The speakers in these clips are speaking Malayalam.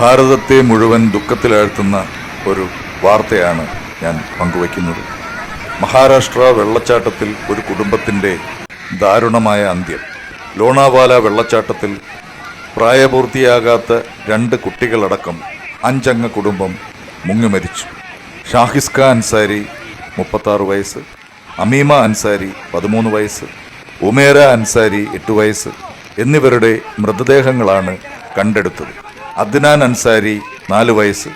ഭാരതത്തെ മുഴുവൻ ദുഃഖത്തിലാഴ്ത്തുന്ന ഒരു വാർത്തയാണ് ഞാൻ പങ്കുവയ്ക്കുന്നത്. മഹാരാഷ്ട്ര വെള്ളച്ചാട്ടത്തിൽ ഒരു കുടുംബത്തിന്റെ ദാരുണമായ അന്ത്യം. ലോണാവാല വെള്ളച്ചാട്ടത്തിൽ പ്രായപൂർത്തിയാകാത്ത രണ്ട് കുട്ടികളടക്കം അഞ്ചംഗ കുടുംബം മുങ്ങിമരിച്ചു. ഷാഹിസ്ക അൻസാരി മുപ്പത്താറ് വയസ്സ് അമീമ അൻസാരി പതിമൂന്ന് വയസ്സ് ഉമേര അൻസാരി എട്ട് വയസ്സ് എന്നിവരുടെ മൃതദേഹങ്ങളാണ് കണ്ടെടുത്തത്. അദ്നാൻ അൻസാരി നാല് വയസ്സ്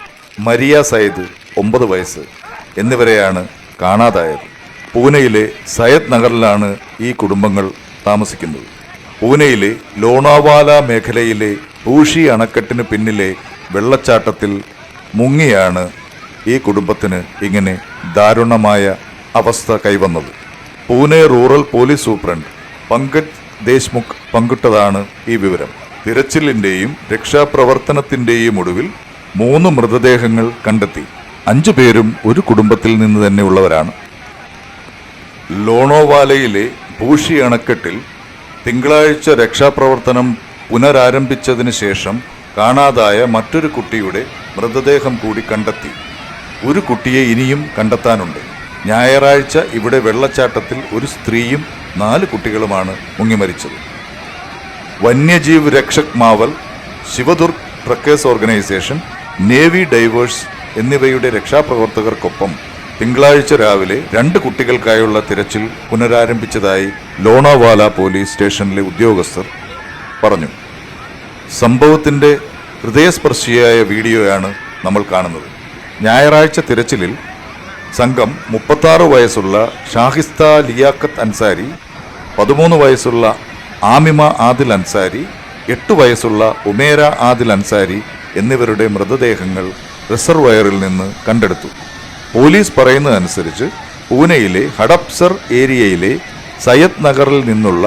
മരിയ സയ്യിദ് ഒമ്പത് വയസ്സ് എന്നിവരെയാണ് കാണാതായത്. പൂനെയിലെ സയ്യദ് നഗറിലാണ് ഈ കുടുംബങ്ങൾ താമസിക്കുന്നത്. പൂനെയിലെ ലോണാവാല മേഖലയിലെ ഭൂഷി അണക്കെട്ടിന് പിന്നിലെ വെള്ളച്ചാട്ടത്തിൽ മുങ്ങിയാണ് ഈ കുടുംബത്തിന് ഇങ്ങനെ ദാരുണമായ അവസ്ഥ കൈവന്നത്. Pune rural police superintendent Pankaj Deshmukh പങ്കിട്ടതാണ് ഈ വിവരം. തിരച്ചിലിന്റെയും രക്ഷാപ്രവർത്തനത്തിന്റെയും ഒടുവിൽ മൂന്ന് മൃതദേഹങ്ങൾ കണ്ടെത്തി. അഞ്ചു പേരും ഒരു കുടുംബത്തിൽ നിന്ന് തന്നെയുള്ളവരാണ് ലോണോവാലയിലെ ഭൂഷി അണക്കെട്ടിൽ തിങ്കളാഴ്ച രക്ഷാപ്രവർത്തനം പുനരാരംഭിച്ചതിന് ശേഷം കാണാതായ മറ്റൊരു കുട്ടിയുടെ മൃതദേഹം കൂടി കണ്ടെത്തി. ഒരു കുട്ടിയെ ഇനിയും കണ്ടെത്താനുണ്ട്. ഞായറാഴ്ച ഇവിടെ വെള്ളച്ചാട്ടത്തിൽ ഒരു സ്ത്രീയും നാല് കുട്ടികളുമാണ് മുങ്ങിമരിച്ചത്. Vanyajeev Rakshak Maval Shivdurg trekkers organisation navy divers എന്നിവയുടെ രക്ഷാപ്രവർത്തകർക്കൊപ്പം തിങ്കളാഴ്ച രാവിലെ രണ്ട് കുട്ടികൾക്കായുള്ള തിരച്ചിൽ പുനരാരംഭിച്ചതായി ലോണാവാല പോലീസ് സ്റ്റേഷനിലെ ഉദ്യോഗസ്ഥർ പറഞ്ഞു. സംഭവത്തിന്റെ ഹൃദയസ്പർശിയായ വീഡിയോയാണ് നമ്മൾ കാണുന്നത്. ഞായറാഴ്ച തിരച്ചിലിൽ സംഘം മുപ്പത്താറ് വയസ്സുള്ള ഷാഹിസ്ത ലിയാഖത്ത് അൻസാരി പതിമൂന്ന് വയസ്സുള്ള ആമിമ ആദിൽ അൻസാരി എട്ട് വയസ്സുള്ള ഉമേര ആദിൽ അൻസാരി എന്നിവരുടെ മൃതദേഹങ്ങൾ റിസർവയറിൽ നിന്ന് കണ്ടെടുത്തു. പോലീസ് പറയുന്നതനുസരിച്ച് പൂനെയിലെ ഹഡപ്സർ ഏരിയയിലെ സയ്യദ് നഗറിൽ നിന്നുള്ള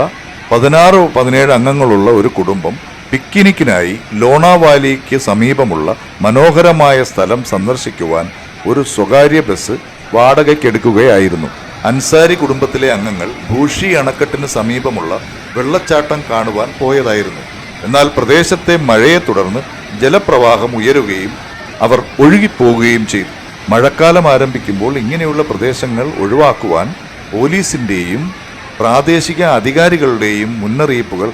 പതിനാറ് പതിനേഴ് അംഗങ്ങളുള്ള ഒരു കുടുംബം പിക്നിക്കിനായി ലോണാവാലിക്ക് സമീപമുള്ള മനോഹരമായ സ്ഥലം സന്ദർശിക്കുവാൻ ഒരു സ്വകാര്യ ബസ് വാടകയ്ക്കെടുക്കുകയായിരുന്നു. അൻസാരി കുടുംബത്തിലെ അംഗങ്ങൾ ഭൂഷി അണക്കെട്ടിന് സമീപമുള്ള വെള്ളച്ചാട്ടം കാണുവാൻ പോയതായിരുന്നു. എന്നാൽ പ്രദേശത്തെ മഴയെ തുടർന്ന് ജലപ്രവാഹം ഉയരുകയും അവർ ഒഴുകിപ്പോവുകയും ചെയ്തു. മഴക്കാലം ആരംഭിക്കുമ്പോൾ ഇങ്ങനെയുള്ള പ്രദേശങ്ങൾ ഒഴിവാക്കുവാൻ പോലീസിന്റെയും പ്രാദേശിക അധികാരികളുടെയും മുന്നറിയിപ്പുകൾ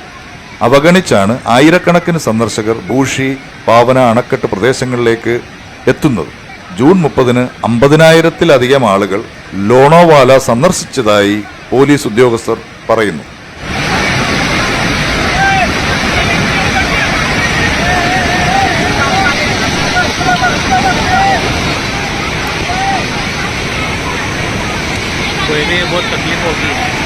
അവഗണിച്ചാണ് ആയിരക്കണക്കിന് സന്ദർശകർ ഭൂഷി പാവന അണക്കെട്ട് പ്രദേശങ്ങളിലേക്ക് എത്തുന്നത്. ജൂൺ മുപ്പതിന് അമ്പതിനായിരത്തിലധികം ആളുകൾ ലോണോവാല സന്ദർശിച്ചതായി പോലീസ് ഉദ്യോഗസ്ഥർ പറയുന്നു कोई भी बहुत तकलीफ होगी